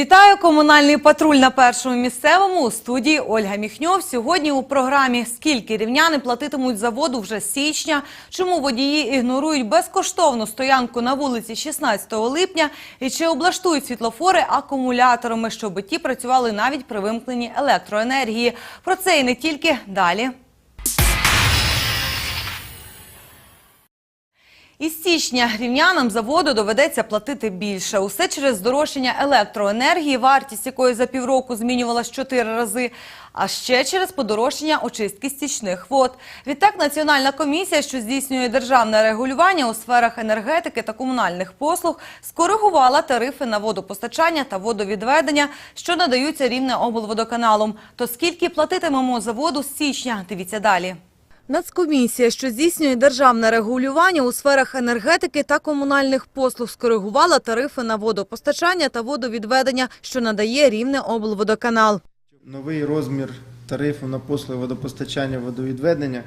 Вітаю комунальний патруль на першому місцевому у студії Ольга Міхньов. Сьогодні у програмі Скільки рівняни платитимуть за воду вже з січня? Чому водії ігнорують безкоштовну стоянку на вулиці 16 липня? І чи облаштують світлофори акумуляторами, щоб ті працювали навіть при вимкненні електроенергії? Про це і не тільки далі. Із січня рівнянам за воду доведеться платити більше. Усе через здорожчання електроенергії, вартість якої за півроку змінювалась чотири рази, а ще через подорожчання очистки стічних вод. Відтак Національна комісія, що здійснює державне регулювання у сферах енергетики та комунальних послуг, скоригувала тарифи на водопостачання та водовідведення, що надаються рівне облводоканалом. То скільки платитимемо за воду з січня? Дивіться далі. Нацкомісія, що здійснює державне регулювання у сферах енергетики та комунальних послуг, скоригувала тарифи на водопостачання та водовідведення, що надає рівне облводоканал. Новий розмір тарифу на послуги водопостачання водовідведення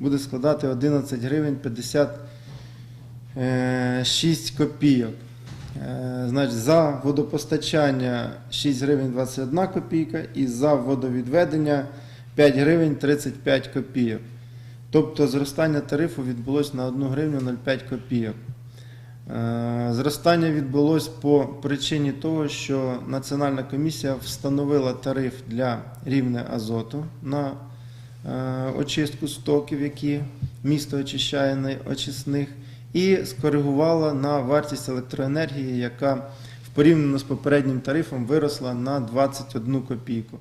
буде складати 11 гривень 56 копійок. Е, за водопостачання 6 гривень 21 копійка і за водовідведення 5 гривень 35 копійок. Тобто зростання тарифу відбулось на 1 гривню 0,5 копійок. Е, Зростання відбулось по причині того, що Національна комісія встановила тариф для рівня азоту на е, очистку стоків, які місто очищає на очисних, і скоригувала на вартість електроенергії, яка порівняно з попереднім тарифом виросла на 21 копійку.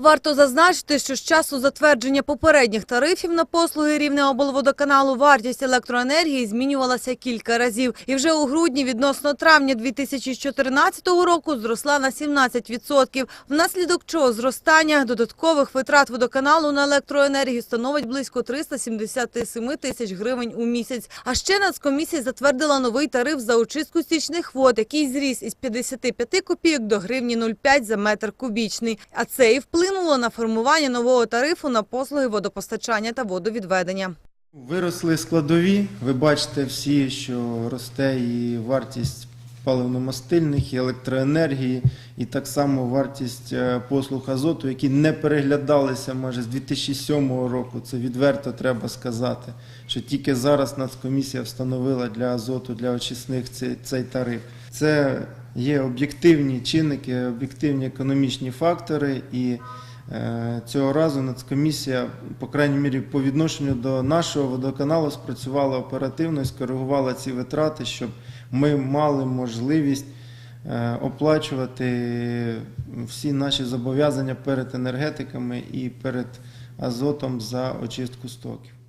Варто зазначити, що з часу затвердження попередніх тарифів на послуги рівне облводоканалу вартість електроенергії змінювалася кілька разів. І вже у грудні відносно травня 2014 року зросла на 17%, внаслідок чого зростання додаткових витрат водоканалу на електроенергію становить близько 377 тисяч гривень у місяць. А ще Нацкомісія затвердила новий тариф за очистку стічних вод, який зріс із 55 копійок до гривні 0,5 за метр кубічний. А це і вплинуло на формування нового тарифу на послуги водопостачання та водовідведення. Виросли складові. Ви бачите всі, що росте і вартість паливно-мастильних, і електроенергії, і так само вартість е, послуг азоту, які не переглядалися майже з 2007 року. Це відверто треба сказати, що тільки зараз Нацкомісія встановила для азоту, для очисних цей, цей тариф. Це є об'єктивні чинники, об'єктивні економічні фактори і. Е, Цього разу Нацкомісія, по крайній мірі, по відношенню до нашого водоканалу спрацювала оперативно і скоригувала ці витрати, щоб ми мали можливість е, оплачувати всі наші зобов'язання перед енергетиками і перед азотом за очистку стоків.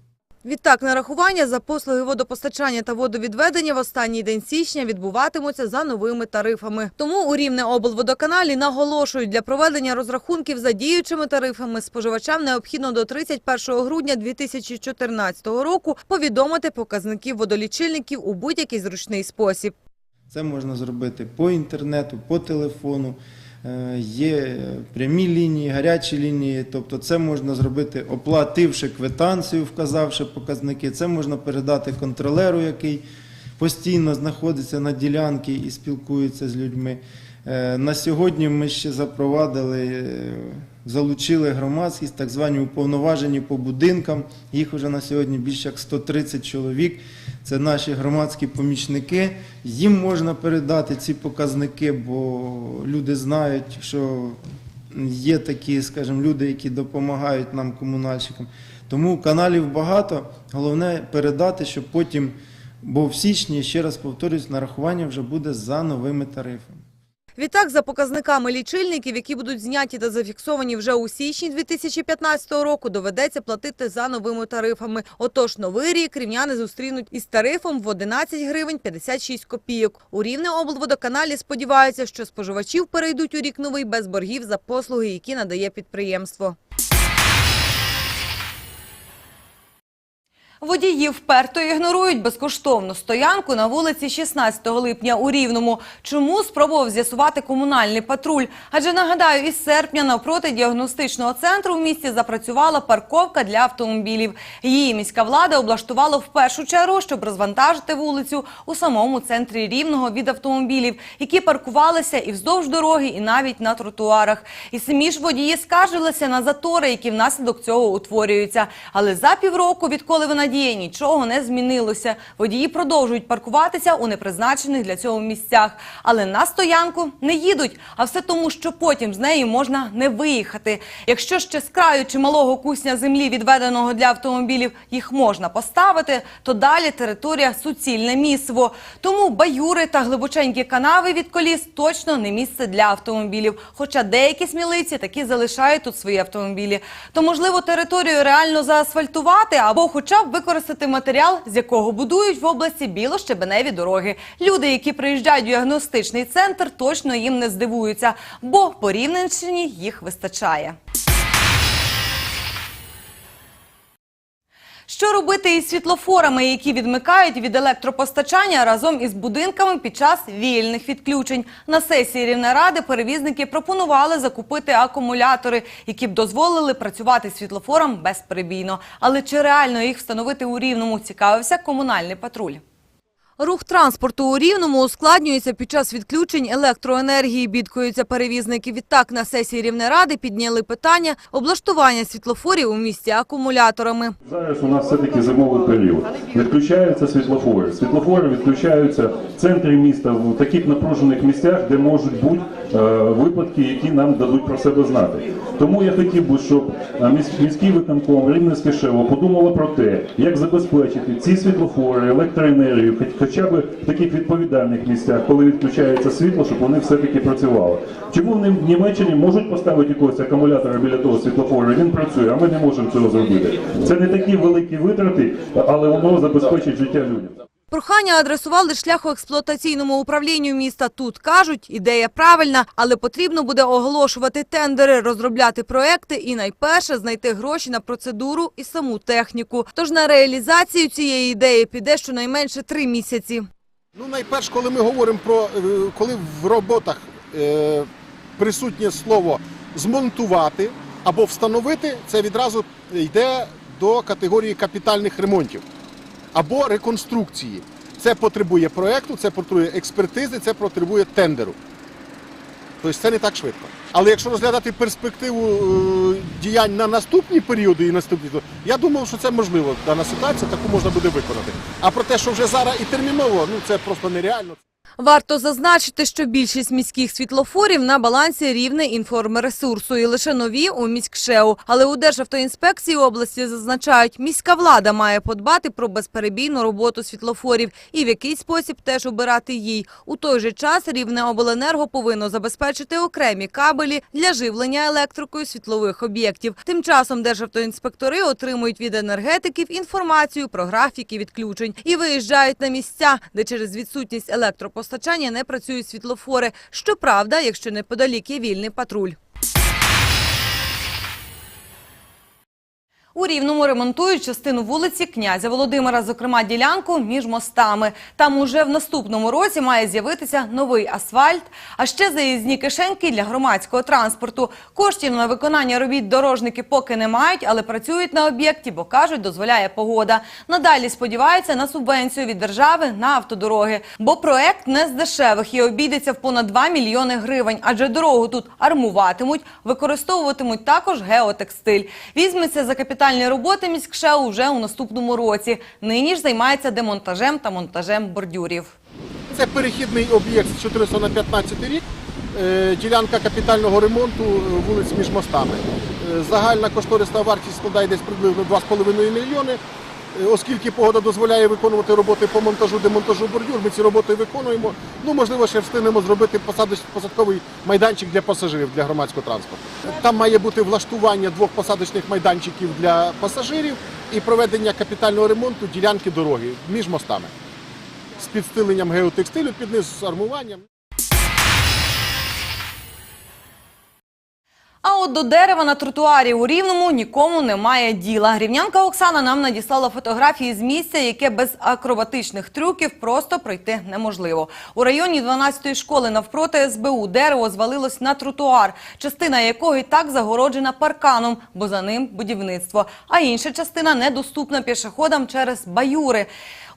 Відтак, нарахування за послуги водопостачання та водовідведення в останній день січня відбуватимуться за новими тарифами. Тому у рівне облводоканалі наголошують, для проведення розрахунків за діючими тарифами споживачам необхідно до 31 грудня 2014 року повідомити показників водолічильників у будь-який зручний спосіб. Це можна зробити по інтернету, по телефону. Е, Є прямі лінії, гарячі лінії, тобто це можна зробити, оплативши квитанцію, вказавши показники. Це можна передати контролеру, який постійно знаходиться на ділянці і спілкується з людьми. Е, На сьогодні ми ще запровадили, е, залучили громадськість, так звані уповноважені по будинкам. Їх вже на сьогодні більше як 130 чоловік. Це наші громадські помічники. Їм можна передати ці показники, бо люди знають, що є такі, скажімо, люди, які допомагають нам, комунальщикам. Тому каналів багато. Головне передати, щоб потім, бо в січні, ще раз повторюсь, нарахування вже буде за новими тарифами. Відтак, за показниками лічильників, які будуть зняті та зафіксовані вже у січні 2015 року, доведеться платити за новими тарифами. Отож, новий рік рівняни зустрінуть із тарифом в 11 гривень 56 копійок. У Рівне облводоканалі сподіваються, що споживачів перейдуть у рік новий без боргів за послуги, які надає підприємство. Водії вперто ігнорують безкоштовну стоянку на вулиці 16 липня у Рівному. Чому спробував з'ясувати комунальний патруль? Адже нагадаю, із серпня навпроти діагностичного центру в місті запрацювала парковка для автомобілів. Її міська влада облаштувала в першу чергу, щоб розвантажити вулицю у самому центрі Рівного від автомобілів, які паркувалися і вздовж дороги, і навіть на тротуарах. І самі ж водії скаржилися на затори, які внаслідок цього утворюються. Але за півроку, відколи вона діє, нічого не змінилося. Водії продовжують паркуватися у непризначених для цього місцях, але на стоянку не їдуть. А все тому, що потім з неї можна не виїхати. Якщо ще з краю чималого кусня землі, відведеного для автомобілів, їх можна поставити, то далі територія суцільне місиво. Тому баюри та глибоченькі канави від коліс точно не місце для автомобілів. Хоча деякі сміливці таки залишають тут свої автомобілі. То можливо територію реально заасфальтувати або хоча б використати матеріал, з якого будують в області білощебеневі дороги. Люди, які приїжджають в діагностичний центр, точно їм не здивуються, бо по Рівненщині їх вистачає. Що робити із світлофорами, які відмикають від електропостачання разом із будинками під час вільних відключень? На сесії Рівнеради перевізники пропонували закупити акумулятори, які б дозволили працювати світлофором безперебійно. Але чи реально їх встановити у Рівному, цікавився комунальний патруль. Рух транспорту у Рівному ускладнюється під час відключень електроенергії, бідкаються перевізники. Відтак на сесії Рівнеради підняли питання облаштування світлофорів у місті акумуляторами. Зараз у нас все-таки зимовий період. Відключаються світлофори. Світлофори відключаються в центрі міста, в таких напружених місцях, де можуть бути е, випадки, які нам дадуть про себе знати. Тому я хотів би, щоб е, міс- міський виконком Рівненське ШЕВО подумало про те, як забезпечити ці світлофори, електроенергію, хоч- хоча б в таких відповідальних місцях, коли відключається світло, щоб вони все-таки працювали. Чому вони в Німеччині можуть поставити якогось акумулятора біля того світлофору, він працює, а ми не можемо цього зробити. Це не такі великі витрати, але воно забезпечить життя людям. Прохання адресували шляхоексплуатаційному управлінню міста. Тут кажуть, ідея правильна, але потрібно буде оголошувати тендери, розробляти проекти і найперше знайти гроші на процедуру і саму техніку. Тож на реалізацію цієї ідеї піде щонайменше три місяці. Ну, найперш, коли ми говоримо про е, коли в роботах е, присутнє слово змонтувати або встановити, це відразу йде до категорії капітальних ремонтів або реконструкції. Це потребує проєкту, це потребує експертизи, це потребує тендеру. Тобто це не так швидко. Але якщо розглядати перспективу е, діянь на наступні періоди і наступні, то я думав, що це можливо. Дана ситуація таку можна буде виконати. А про те, що вже зараз і терміново, ну це просто нереально. Варто зазначити, що більшість міських світлофорів на балансі рівне інформресурсу і лише нові у міськшеу. Але у Державтоінспекції області зазначають, міська влада має подбати про безперебійну роботу світлофорів і в який спосіб теж обирати їй. У той же час рівне обленерго повинно забезпечити окремі кабелі для живлення електрикою світлових об'єктів. Тим часом державтоінспектори отримують від енергетиків інформацію про графіки відключень і виїжджають на місця, де через відсутність електропостачання не працюють світлофори. Щоправда, якщо неподалік є вільний патруль. У Рівному ремонтують частину вулиці князя Володимира, зокрема ділянку між мостами. Там уже в наступному році має з'явитися новий асфальт, а ще заїзні кишеньки для громадського транспорту. Коштів на виконання робіт дорожники поки не мають, але працюють на об'єкті, бо кажуть, дозволяє погода. Надалі сподіваються на субвенцію від держави на автодороги, бо проект не з дешевих і обійдеться в понад 2 мільйони гривень, адже дорогу тут армуватимуть, використовуватимуть також геотекстиль. Візьметься за капітальні роботи міськшеу вже у наступному році. Нині ж займається демонтажем та монтажем бордюрів. Це перехідний об'єкт з 400 на 15 рік, е, ділянка капітального ремонту е, вулиць між мостами. Е, Загальна кошторисна вартість складає десь приблизно 2,5 мільйони. Е, Оскільки погода дозволяє виконувати роботи по монтажу, демонтажу бордюр, ми ці роботи виконуємо. Ну, можливо, ще встигнемо зробити посадковий майданчик для пасажирів для громадського транспорту. Там має бути влаштування двох посадочних майданчиків для пасажирів і проведення капітального ремонту ділянки дороги між мостами з підстиленням геотекстилю під низ з армуванням. А от до дерева на тротуарі у Рівному нікому немає діла. Рівнянка Оксана нам надіслала фотографії з місця, яке без акробатичних трюків просто пройти неможливо. У районі 12-ї школи навпроти СБУ дерево звалилось на тротуар, частина якого і так загороджена парканом, бо за ним будівництво. А інша частина недоступна пішоходам через баюри.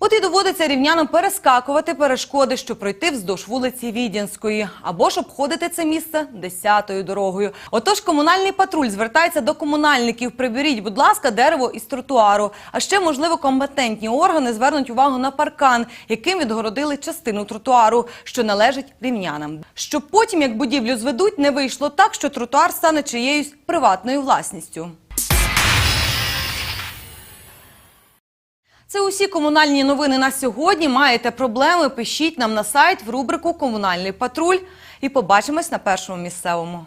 От і доводиться рівнянам перескакувати перешкоди, щоб пройти вздовж вулиці Відінської, або ж обходити це місце десятою дорогою. Отож, комунальний патруль звертається до комунальників. Приберіть, будь ласка, дерево із тротуару. А ще, можливо, компетентні органи звернуть увагу на паркан, яким відгородили частину тротуару, що належить рівнянам. Щоб потім, як будівлю зведуть, не вийшло так, що тротуар стане чиєюсь приватною власністю. Це усі комунальні новини на сьогодні. Маєте проблеми? Пишіть нам на сайт в рубрику Комунальний патруль і побачимось на першому місцевому.